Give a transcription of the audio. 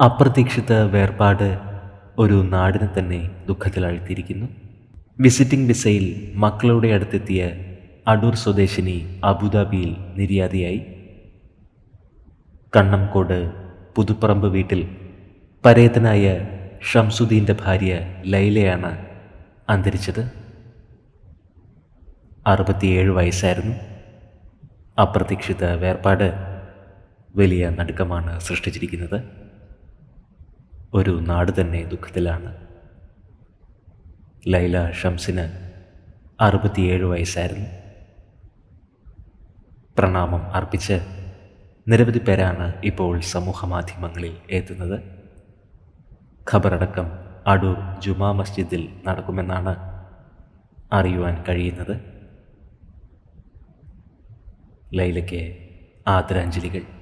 അപ്രതീക്ഷിത വേർപാട് ഒരു നാടിനെ തന്നെ ദുഃഖത്തിലാഴ്ത്തിയിരിക്കുന്നു. വിസിറ്റിംഗ് വിസയിൽ മക്കളുടെ അടുത്തെത്തിയ അടൂർ സ്വദേശിനി അബുദാബിയിൽ നിര്യാതയായി. കണ്ണംകോട് പുതുപ്പറമ്പ് വീട്ടിൽ പരേതനായ ഷംസുദ്ദീന്റെ ഭാര്യ ലൈലയാണ് അന്തരിച്ചത്. അറുപത്തിയേഴ് വയസ്സായിരുന്നു. അപ്രതീക്ഷിത വേർപാട് വലിയ നടുക്കമാണ് സൃഷ്ടിച്ചിരിക്കുന്നത്. ഒരു നാട് തന്നെ ദുഃഖത്തിലാണ്. ലൈല ഷംസിന് അറുപത്തിയേഴ് വയസ്സായിരുന്നു. പ്രണാമം അർപ്പിച്ച് നിരവധി പേരാണ് ഇപ്പോൾ സമൂഹ മാധ്യമങ്ങളിൽ എത്തുന്നത്. ഖബറടക്കം അടൂർ ജുമാ മസ്ജിദിൽ നടക്കുമെന്നാണ് അറിയുവാൻ കഴിയുന്നത്. ലൈലയ്ക്ക് ആദരാഞ്ജലികൾ.